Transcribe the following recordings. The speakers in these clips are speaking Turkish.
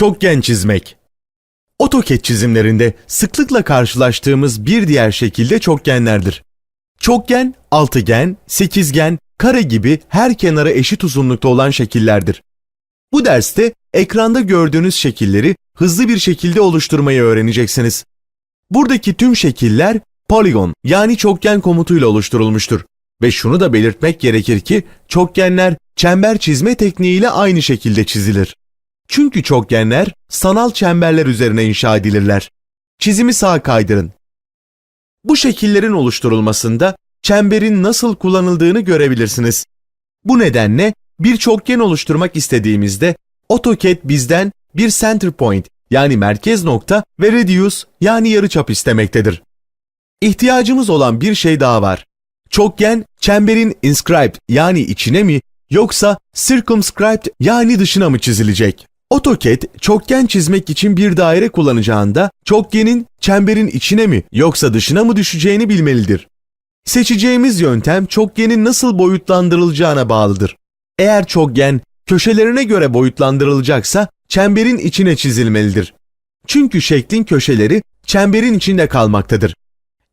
Çokgen çizmek. AutoCAD çizimlerinde sıklıkla karşılaştığımız bir diğer şekilde çokgenlerdir. Çokgen, altıgen, sekizgen, kare gibi her kenara eşit uzunlukta olan şekillerdir. Bu derste ekranda gördüğünüz şekilleri hızlı bir şekilde oluşturmayı öğreneceksiniz. Buradaki tüm şekiller poligon yani çokgen komutuyla oluşturulmuştur. Ve şunu da belirtmek gerekir ki çokgenler çember çizme tekniğiyle aynı şekilde çizilir. Çünkü çokgenler sanal çemberler üzerine inşa edilirler. Çizimi sağa kaydırın. Bu şekillerin oluşturulmasında çemberin nasıl kullanıldığını görebilirsiniz. Bu nedenle bir çokgen oluşturmak istediğimizde AutoCAD bizden bir center point yani merkez nokta ve radius yani yarıçap istemektedir. İhtiyacımız olan bir şey daha var. Çokgen çemberin inscribed yani içine mi yoksa circumscribed yani dışına mı çizilecek? AutoCAD çokgen çizmek için bir daire kullanacağında çokgenin çemberin içine mi yoksa dışına mı düşeceğini bilmelidir. Seçeceğimiz yöntem çokgenin nasıl boyutlandırılacağına bağlıdır. Eğer çokgen köşelerine göre boyutlandırılacaksa çemberin içine çizilmelidir. Çünkü şeklin köşeleri çemberin içinde kalmaktadır.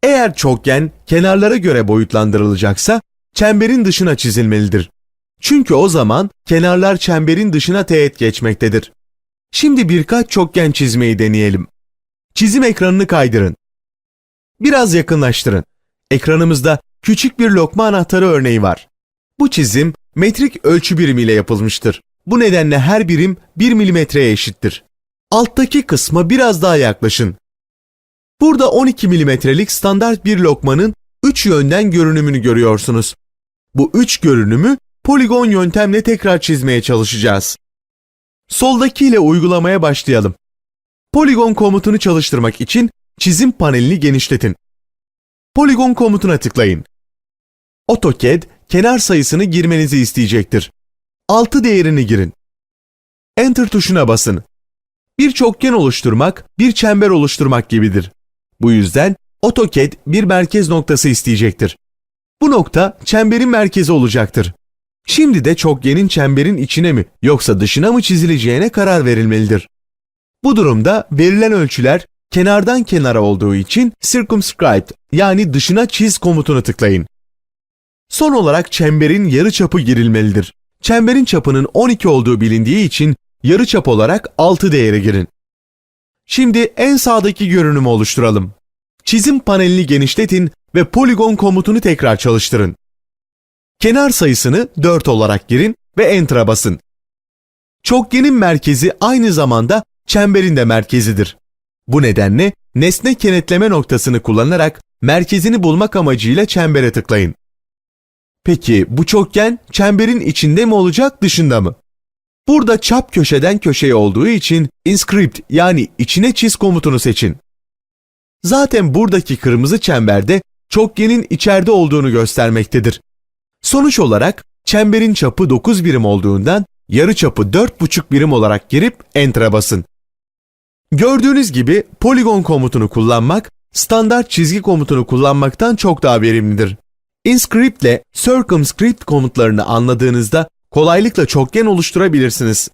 Eğer çokgen kenarlara göre boyutlandırılacaksa çemberin dışına çizilmelidir. Çünkü o zaman kenarlar çemberin dışına teğet geçmektedir. Şimdi birkaç çokgen çizmeyi deneyelim. Çizim ekranını kaydırın. Biraz yakınlaştırın. Ekranımızda küçük bir lokma anahtarı örneği var. Bu çizim metrik ölçü birimiyle yapılmıştır. Bu nedenle her birim 1 milimetreye eşittir. Alttaki kısma biraz daha yaklaşın. Burada 12 milimetrelik standart bir lokmanın 3 yönden görünümünü görüyorsunuz. Bu 3 görünümü poligon yöntemle tekrar çizmeye çalışacağız. Soldaki ile uygulamaya başlayalım. Poligon komutunu çalıştırmak için çizim panelini genişletin. Poligon komutuna tıklayın. AutoCAD kenar sayısını girmenizi isteyecektir. 6 değerini girin. Enter tuşuna basın. Bir çokgen oluşturmak, bir çember oluşturmak gibidir. Bu yüzden AutoCAD bir merkez noktası isteyecektir. Bu nokta çemberin merkezi olacaktır. Şimdi de çokgenin çemberin içine mi yoksa dışına mı çizileceğine karar verilmelidir. Bu durumda verilen ölçüler kenardan kenara olduğu için circumscribed yani dışına çiz komutunu tıklayın. Son olarak çemberin yarı çapı girilmelidir. Çemberin çapının 12 olduğu bilindiği için yarı çap olarak 6 değeri girin. Şimdi en sağdaki görünümü oluşturalım. Çizim panelini genişletin ve poligon komutunu tekrar çalıştırın. Kenar sayısını 4 olarak girin ve Enter'a basın. Çokgenin merkezi aynı zamanda çemberin de merkezidir. Bu nedenle nesne kenetleme noktasını kullanarak merkezini bulmak amacıyla çembere tıklayın. Peki bu çokgen çemberin içinde mi olacak dışında mı? Burada çap köşeden köşeye olduğu için inscript yani içine çiz komutunu seçin. Zaten buradaki kırmızı çemberde çokgenin içeride olduğunu göstermektedir. Sonuç olarak çemberin çapı 9 birim olduğundan yarı çapı 4,5 birim olarak girip Enter'a basın. Gördüğünüz gibi poligon komutunu kullanmak standart çizgi komutunu kullanmaktan çok daha verimlidir. Inscript ile circumscript komutlarını anladığınızda kolaylıkla çokgen oluşturabilirsiniz.